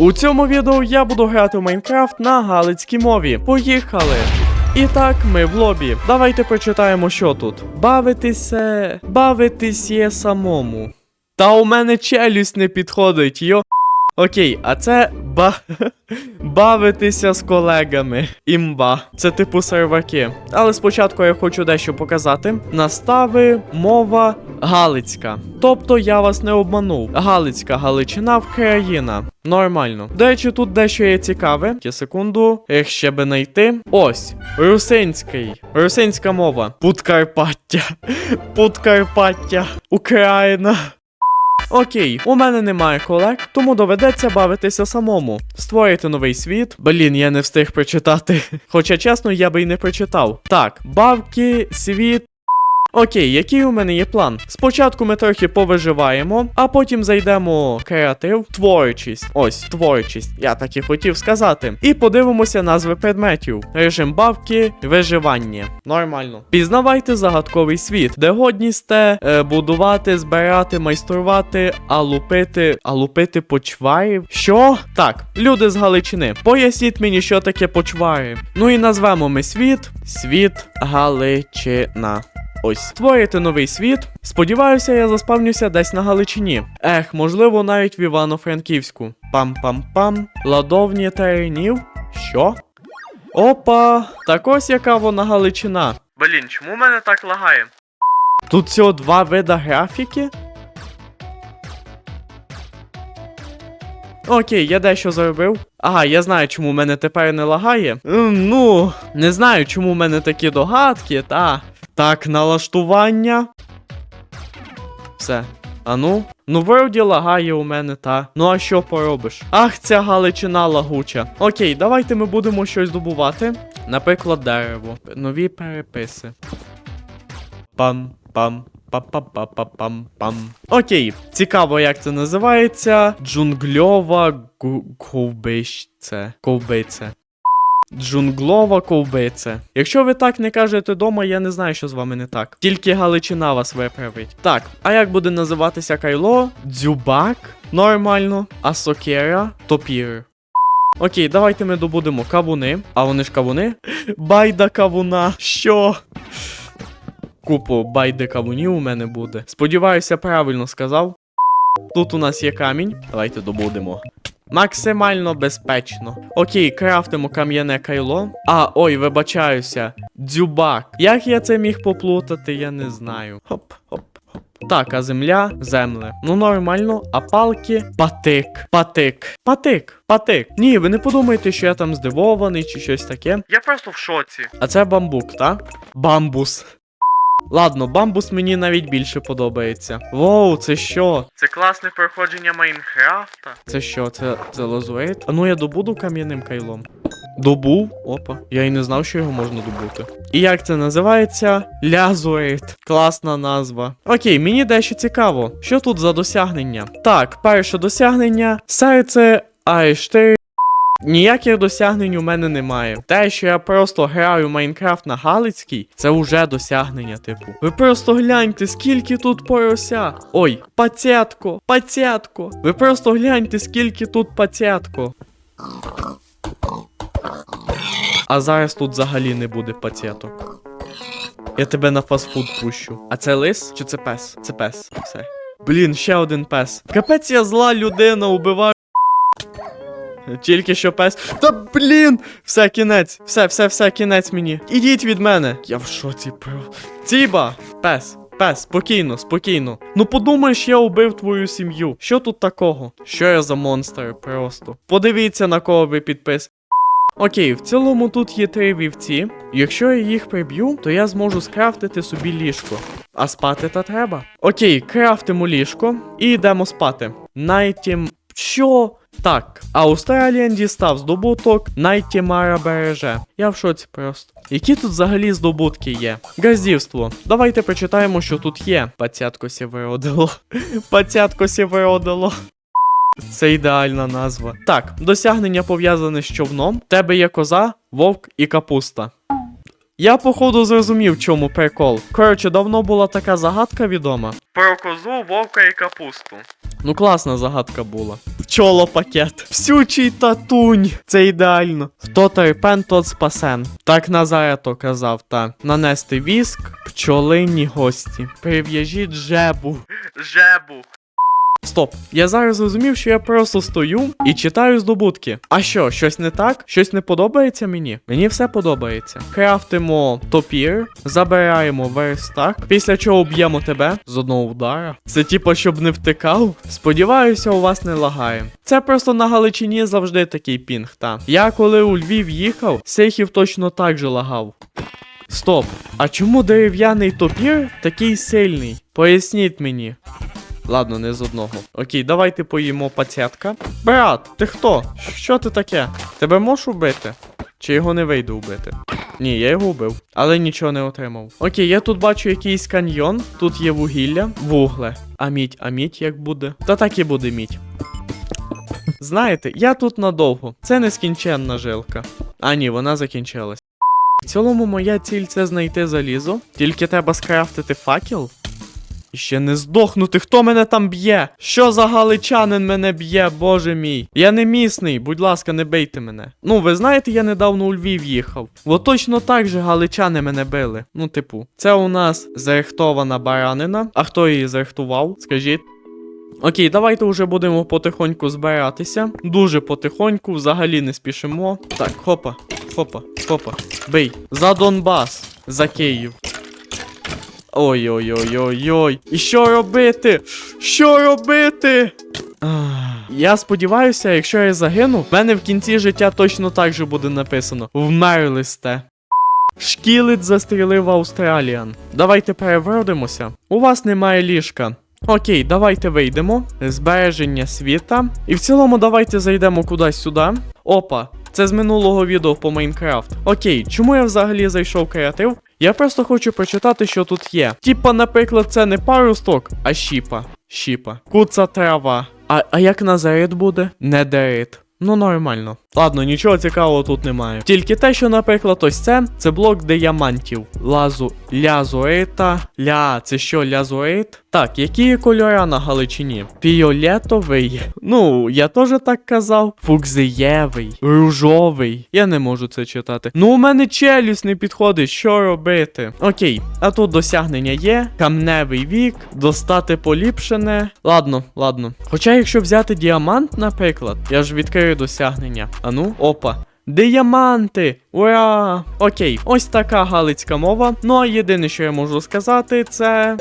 У цьому відео я буду грати в Майнкрафт на галицькій мові. Поїхали! І так, ми в лобі. Давайте прочитаємо, що тут. Бавитися. Бавитись є самому. Та у мене челюсть не підходить, йо. Окей, а це ба... бавитися з колегами. Імба. Це типу серваки. Але спочатку я хочу дещо показати. Настави, мова Галицька. Тобто я вас не обманув. Галицька Галичина Вкраїна. Нормально. До речі, тут дещо є цікаве. Ті секунду. Ех, ще би знайти. Ось. Русинський. Русинська мова. Подкарпаття. Подкарпаття. Україна. Окей, у мене немає колег, тому доведеться бавитися самому. Створити новий світ. Блін, я не встиг прочитати. Хоча чесно, я би й не прочитав. Так, бавки, світ. Окей, який у мене є план? Спочатку ми трохи повиживаємо, а потім зайдемо креатив, творчість. Ось, творчість, я так і хотів сказати. І подивимося назви предметів: режим бавки, виживання. Нормально. Пізнавайте загадковий світ, де годні сте е, будувати, збирати, майструвати, а лупити, а лупити почварів. Що? Так, люди з Галичини. Поясніть мені, що таке почвари. Ну і назвемо ми світ. Світ Галичина. Ось створити новий світ. Сподіваюся, я заспавнюся десь на Галичині. Ех, можливо, навіть в Івано-Франківську. Пам-пам-пам. Ладовні теренів. Що? Опа! Так ось яка вона Галичина. Блін, чому мене так лагає? Тут всього два вида графіки. Окей, я дещо зробив. Ага, я знаю, чому в мене тепер не лагає. Ем, Ну, не знаю, чому в мене такі догадки, та. Так, налаштування. Все. А ну? Ну, вроді лагає у мене, та. Ну а що поробиш? Ах, ця галичина лагуча. Окей, давайте ми будемо щось добувати. Наприклад, дерево. Нові переписи. Пам, пам. Па-па-па-па-пам-пам. Окей, цікаво, як це називається. Джунгльова ковбище. Ковбице. Джунглова ковбице. Якщо ви так не кажете дома, я не знаю, що з вами не так. Тільки Галичина вас виправить. Так, а як буде називатися кайло? Дзюбак? Нормально. А сокера? Топір. Окей, давайте ми добудемо кавуни. А вони ж кавуни? Байда кавуна. Що? Купу байди кавунів у мене буде. Сподіваюся, правильно сказав. Тут у нас є камінь. Давайте добудемо. Максимально безпечно. Окей, крафтимо кам'яне кайло. А, ой, вибачаюся. Дзюбак. Як я це міг поплутати, я не знаю. Хоп, хоп, хоп. Так, а земля, земле. Ну нормально, а палки патик. Патик. Патик. Патик. Ні, ви не подумайте, що я там здивований чи щось таке. Я просто в шоці. А це бамбук, так? Бамбус. Ладно, бамбус мені навіть більше подобається. Воу, це що? Це класне проходження Майнкрафта. Це що, це, це лазурит? А ну я добуду кам'яним кайлом. Добув? Опа. Я й не знав, що його можна добути. І як це називається? Лязурит. Класна назва. Окей, мені дещо цікаво. Що тут за досягнення? Так, перше досягнення. Серце А4 Ніяких досягнень у мене немає. Те, що я просто граю Майнкрафт на Галицькій, це вже досягнення, типу. Ви просто гляньте, скільки тут порося. Ой, пацятко, пацятко. Ви просто гляньте, скільки тут пацятко. А зараз тут взагалі не буде пацяток. Я тебе на фастфуд пущу. А це лис чи це пес? Це пес. Все. Блін, ще один пес. Капець я зла людина, убиваю. Тільки що пес. Та блін! Все, кінець. Все, все, все, кінець мені. Ідіть від мене. Я в шоці про. Ціба! Пес, пес, спокійно, спокійно. Ну подумаєш, я убив твою сім'ю. Що тут такого? Що я за монстр просто? Подивіться, на кого ви підпис. Окей, в цілому тут є три вівці. Якщо я їх приб'ю, то я зможу скрафтити собі ліжко. А спати та треба. Окей, крафтимо ліжко і йдемо спати. Найтім. Що? Так, Australian дістав здобуток, Найтімара береже. Я в шоці просто. Які тут взагалі здобутки є? Газдівство. Давайте почитаємо, що тут є. Пацятко сі виродило. Пацятко сі виродило. Це ідеальна назва. Так, досягнення пов'язане з човном. Тебе є коза, вовк і капуста. Я, походу, зрозумів, чому прикол. Коротше, давно була така загадка відома. Про козу, вовка і капусту. Ну, класна загадка була. Пчолопакет. Всючий татунь. Це ідеально. Хто терпен, тот спасен. Так Назарето казав, та. Нанести віск, пчолині гості. Прив'яжіть жебу. Жебу. Стоп, я зараз зрозумів, що я просто стою і читаю здобутки. А що, щось не так? Щось не подобається мені? Мені все подобається. Крафтимо топір, забираємо верстак, після чого б'ємо тебе з одного удара. Це типу, щоб не втикав. Сподіваюся, у вас не лагає. Це просто на Галичині завжди такий пінг, та. Я коли у Львів їхав, сейхів точно так же лагав. Стоп, а чому дерев'яний топір такий сильний? Поясніть мені. Ладно, не з одного. Окей, давайте поїмо пацятка. Брат, ти хто? Що ти таке? Тебе можеш убити? Чи його не вийде убити? Ні, я його вбив, але нічого не отримав. Окей, я тут бачу якийсь каньйон, тут є вугілля, вугле. А мідь, а мідь як буде? Та так і буде мідь. Знаєте, я тут надовго. Це нескінченна жилка. А ні, вона закінчилась. В цілому моя ціль це знайти залізо, тільки треба скрафтити факел. І ще не здохнути, хто мене там б'є? Що за галичанин мене б'є, боже мій? Я не місний, будь ласка, не бийте мене. Ну, ви знаєте, я недавно у Львів їхав. От точно так же галичани мене били. Ну, типу, це у нас зарихтована баранина. А хто її зарихтував? Скажіть. Окей, давайте вже будемо потихоньку збиратися. Дуже потихоньку, взагалі не спішимо. Так, хопа, хопа, хопа. Бий. За Донбас, за Київ. Ой-ой-ой-ой-ой. І що робити? Що робити? Я сподіваюся, якщо я загину, в мене в кінці життя точно так же буде написано: Вмерли сте. Шкілет застрілив Австраліан. Давайте перевродимося. У вас немає ліжка. Окей, давайте вийдемо. Збереження світа. І в цілому давайте зайдемо кудись сюди. Опа, це з минулого відео по Майнкрафт. Окей, чому я взагалі зайшов в креатив? Я просто хочу прочитати, що тут є. Типа, наприклад, це не парусток, а щіпа. Щіпа. Куца трава. А, а як Назарит буде? Недерит. Ну нормально. Ладно, нічого цікавого тут немає. Тільки те, що, наприклад, ось це, це блок диамантів. Лазу, лязурита. Ля, це що, лязурит? Так, які є кольора на Галичині? Фіолетовий. Ну, я теж так казав. Фукзиєвий, ружовий. Я не можу це читати. Ну, у мене челюсть не підходить, що робити? Окей, а тут досягнення є. Камневий вік, достати поліпшене. Ладно, ладно. Хоча, якщо взяти діамант, наприклад, я ж відкрию досягнення. Ану, опа. Діаманти! Ура! Окей, ось така галицька мова. Ну а єдине, що я можу сказати, це.